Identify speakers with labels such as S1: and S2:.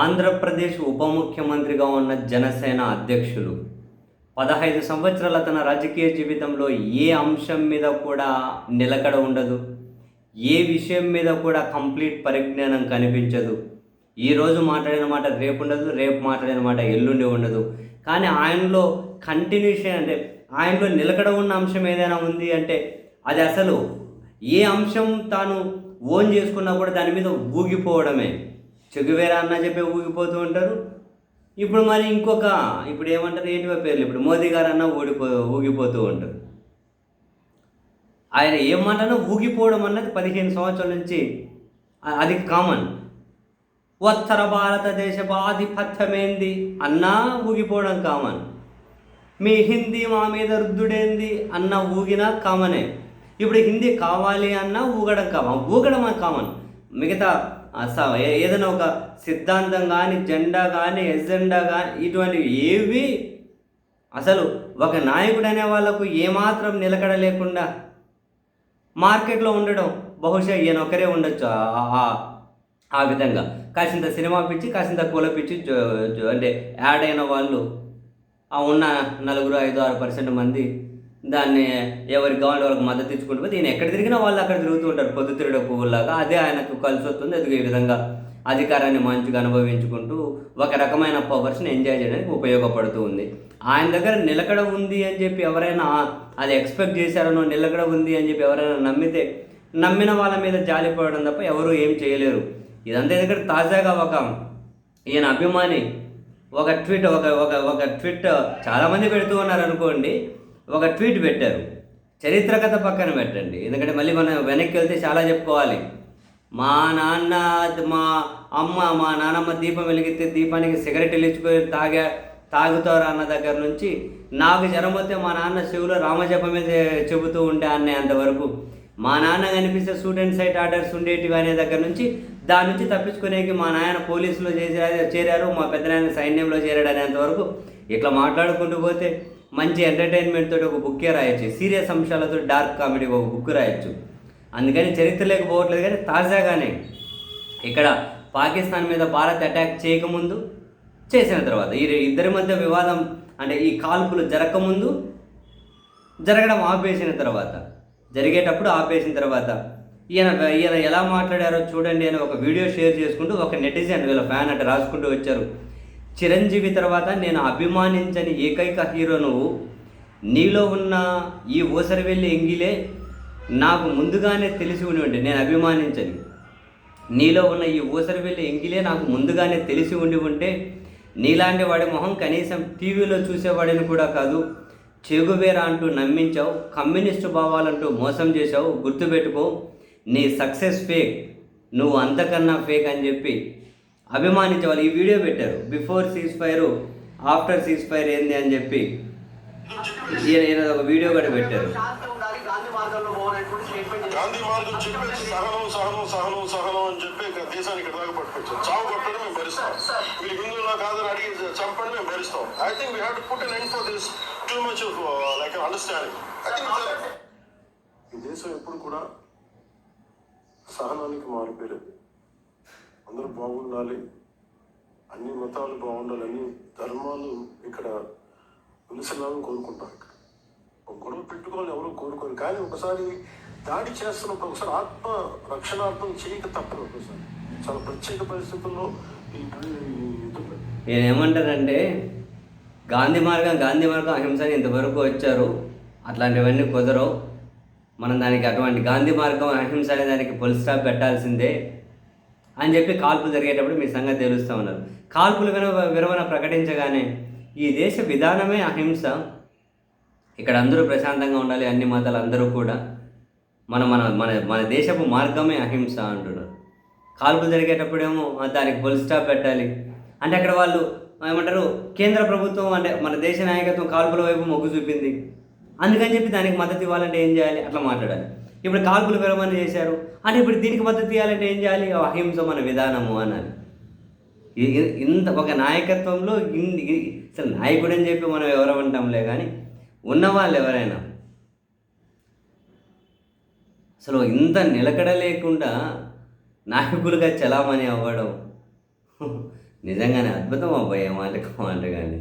S1: ఆంధ్రప్రదేశ్ ఉప ముఖ్యమంత్రిగా ఉన్న జనసేన అధ్యక్షులు. పదహైదు సంవత్సరాల తన రాజకీయ జీవితంలో ఏ అంశం మీద కూడా నిలకడ ఉండదు. ఏ విషయం మీద కూడా కంప్లీట్ పరిజ్ఞానం కనిపించదు. ఈరోజు మాట్లాడిన మాట రేపు ఉండదు రేపు మాట్లాడిన మాట ఎల్లుండి ఉండదు. కానీ ఆయనలో కంటిన్యూషన్ అంటే ఆయనలో నిలకడ ఉన్న అంశం ఏదైనా ఉంది అంటే అది అసలు ఏ అంశం తాను ఓన్ చేసుకున్నా కూడా దాని మీద ఊగిపోవడమే. చెగువేరా అన్న చెప్పి ఊగిపోతూ ఉంటారు. ఇప్పుడు మరి ఇంకొక ఇప్పుడు ఏమంటారు ఏంటి పేర్లు? ఇప్పుడు మోదీ గారు అన్న ఊడిపో ఊగిపోతూ ఉంటారు. ఆయన ఏమంటానో ఊగిపోవడం అన్నది పదిహేను సంవత్సరాల నుంచి అది కామన్ ఉత్తర భారతదేశపు ఆధిపత్యమేంది? అన్నా ఊగిపోవడం కామన్ మీ హిందీ మా మీద రుద్దుడేంది? అన్న ఊగినా కామనే ఇప్పుడు హిందీ కావాలి అన్నా ఊగడం కామన్ ఊగడం కామన్ మిగతా ఏదైనా ఒక సిద్ధాంతం కానీ జెండా కానీ ఎజెండా కానీ ఇటువంటివి ఏవి అసలు ఒక నాయకుడు అనే వాళ్ళకు ఏమాత్రం నిలకడ లేకుండా మార్కెట్లో ఉండడం బహుశా ఈయన ఒకరే ఉండొచ్చు. ఆ- ఆ- విధంగా. కాసింత సినిమా పిచ్చి కాసింత కూల పిచ్చి అంటే యాడ్ అయిన వాళ్ళు ఆ ఉన్న నలుగురు ఐదు ఆరు పర్సెంట్ మంది దాన్ని ఎవరికి కావాలంటే వాళ్ళకి మద్దతు ఇచ్చుకుంటూ పోతే ఈయన ఎక్కడ తిరిగినా వాళ్ళు అక్కడ తిరుగుతూ ఉంటారు. పొద్దుతిరుడ పువ్వులాగా అదే ఆయనకు కలిసి వస్తుంది. అది ఈ విధంగా అధికారాన్ని మంచిగా అనుభవించుకుంటూ ఒక రకమైన పవర్స్ని ఎంజాయ్ చేయడానికి ఉపయోగపడుతూ ఉంది. ఆయన దగ్గర నిలకడ ఉంది అని చెప్పి ఎవరైనా అది ఎక్స్పెక్ట్ చేశారనో నిలకడ ఉంది అని చెప్పి ఎవరైనా నమ్మితే నమ్మిన వాళ్ళ మీద జాలిపడడం తప్ప ఎవరూ ఏం చేయలేరు. ఇదంతా దగ్గర తాజాగా ఒక ఈయన అభిమాని ఒక ట్వీట్ ఒక ఒక ఒక ట్వీట్ చాలామంది పెడుతూ ఉన్నారు అనుకోండి ఒక ట్వీట్ పెట్టారు. చరిత్ర కథ పక్కన పెట్టండి. ఎందుకంటే మళ్ళీ మనం వెనక్కి వెళ్తే చాలా చెప్పుకోవాలి. మా నాన్న మా అమ్మ మా నాన్నమ్మ దీపం వెలిగితే దీపానికి సిగరెట్ ఇచ్చుకొని తాగా తాగుతారు అన్న దగ్గర నుంచి నాకు జ్వరం వస్తే మా నాన్న శివులో రామజపమే చెబుతూ ఉండే అన్నే అంతవరకు మా నాన్న కనిపిస్తే స్టూడెంట్ సైట్ ఆర్డర్స్ ఉండేటివి అనే దగ్గర నుంచి దాని నుంచి తప్పించుకునేకి మా నాయన పోలీసులో చేశారు చేరారు. మా పెద్దనాయన సైన్యంలో చేరాడు అనేంతవరకు ఇట్లా మాట్లాడుకుంటూ పోతే మంచి ఎంటర్టైన్మెంట్ తోటి ఒక బుక్కే రాయొచ్చు. సీరియస్ అంశాలతో డార్క్ కామెడీ ఒక బుక్ రాయొచ్చు. అందుకని చరిత్ర లేకపోవట్లేదు కానీ తాజాగానే ఇక్కడ పాకిస్తాన్ మీద భారత్ అటాక్ చేయకముందు చేసిన తర్వాత ఈ ఇద్దరి మధ్య వివాదం అంటే ఈ కాల్పులు జరగకముందు జరగడం ఆపేసిన తర్వాత జరిగేటప్పుడు ఆపేసిన తర్వాత ఈయన ఈయన ఎలా మాట్లాడారో చూడండి అని ఒక వీడియో షేర్ చేసుకుంటూ ఒక నెటిజన్ వీళ్ళ ఫ్యాన్ అంటే రాసుకుంటూ వచ్చారు. చిరంజీవి తర్వాత నేను అభిమానించని ఏకైక హీరో నువ్వు. నీలో ఉన్న ఈ ఊసరి వెళ్ళి ఎంగిలే నాకు ముందుగానే తెలిసి ఉండి నేను అభిమానించని. నీలో ఉన్న ఈ ఊసరి వెళ్ళి ఎంగిలే నాకు ముందుగానే తెలిసి ఉండి ఉంటే నీలాంటి వాడి మొహం కనీసం టీవీలో చూసేవాడిని కూడా కాదు. చెగువేరా అంటూ నమ్మించావు కమ్యూనిస్టు భావాలంటూ మోసం చేశావు గుర్తుపెట్టుకో. నీ సక్సెస్ ఫేక్ నువ్వు అంతకన్నా ఫేక్ అని చెప్పి అభిమానించే వాళ్ళు ఈ వీడియో పెట్టారు. Before ceasefire after ceasefire ఏంది అని చెప్పి ఈయన ఈయన ఒక వీడియో కూడా పెట్టారు.
S2: గాంధీ మార్గంలో పోవాలనేటువంటి స్టేట్మెంట్ చేశారు.
S3: గాంధీ మార్గం చెప్పేసి సహనం సహనం సహనం సహనం అని చెప్పి దేశాన్ని ఇక్కడ దాకా పట్టుకొచ్చారు. చావు కొట్టడం మేము భరిస్తాం. మీరు హిందువులా కాదని అడిగి చంపడం మేము భరిస్తాం. I think we have to put an end for this too much of like understanding I think ఈ దేశం ఎప్పుడు కూడా సహనానికి మారిపోయేది అందరూ బాగుండాలి. అన్ని మతాలు బాగుండాలి అన్ని ధర్మాలు ఇక్కడ ఉలిసలాలని కోరుకుంటాం ఇక్కడ ఒక గొడవ పెట్టుకోవాలని ఎవరు కోరుకోరు. కానీ ఒకసారి దాడి చేస్తున్నప్పుడు ఒకసారి ఆత్మ రక్షణార్థం చేయక తప్పదు ఒకసారి. చాలా ప్రత్యేక పరిస్థితుల్లో ఈ
S1: నేను ఏమంటానంటే గాంధీ మార్గం గాంధీ మార్గం అహింసని ఇంతవరకు వచ్చారు. అట్లాంటివన్నీ కుదరవు. మనం దానికి అటువంటి గాంధీ మార్గం అహింస అనే దానికి ఫుల్ స్టాప్ పెట్టాల్సిందే. అని చెప్పి కాల్పులు జరిగేటప్పుడు మీ సంగతి తెలుస్తూ ఉన్నారు. కాల్పులు విరవ విరమణ ప్రకటించగానే ఈ దేశ విధానమే అహింస. ఇక్కడ అందరూ ప్రశాంతంగా ఉండాలి అన్ని మతాలు అందరూ కూడా. మన మన మన మన దేశపు మార్గమే అహింస అంటున్నారు. కాల్పులు జరిగేటప్పుడేమో దానికి ఫుల్ స్టాప్ పెట్టాలి. అంటే అక్కడ వాళ్ళు ఏమంటారు కేంద్ర ప్రభుత్వం అంటే మన దేశ నాయకత్వం కాల్పుల వైపు మొగ్గు చూపింది. అందుకని చెప్పి దానికి మద్దతు ఇవ్వాలంటే ఏం చేయాలి? అట్లా మాట్లాడాలి. ఇప్పుడు కాల్పులు విరమణ చేశారు. అంటే ఇప్పుడు దీనికి మద్దతు ఇవ్వాలంటే ఏం చేయాలి? అహింస మన విధానము అనాలి. ఇంత ఒక నాయకత్వంలో అసలు నాయకుడు అని చెప్పి మనం ఎవరు అంటాంలే కానీ ఉన్నవాళ్ళు ఎవరైనా అసలు ఇంత నిలకడ లేకుండా నాయకులుగా చలామణి అవ్వడం. నిజంగానే అద్భుతం అబ్బాయి ఏ వాళ్ళు మాట కానీ.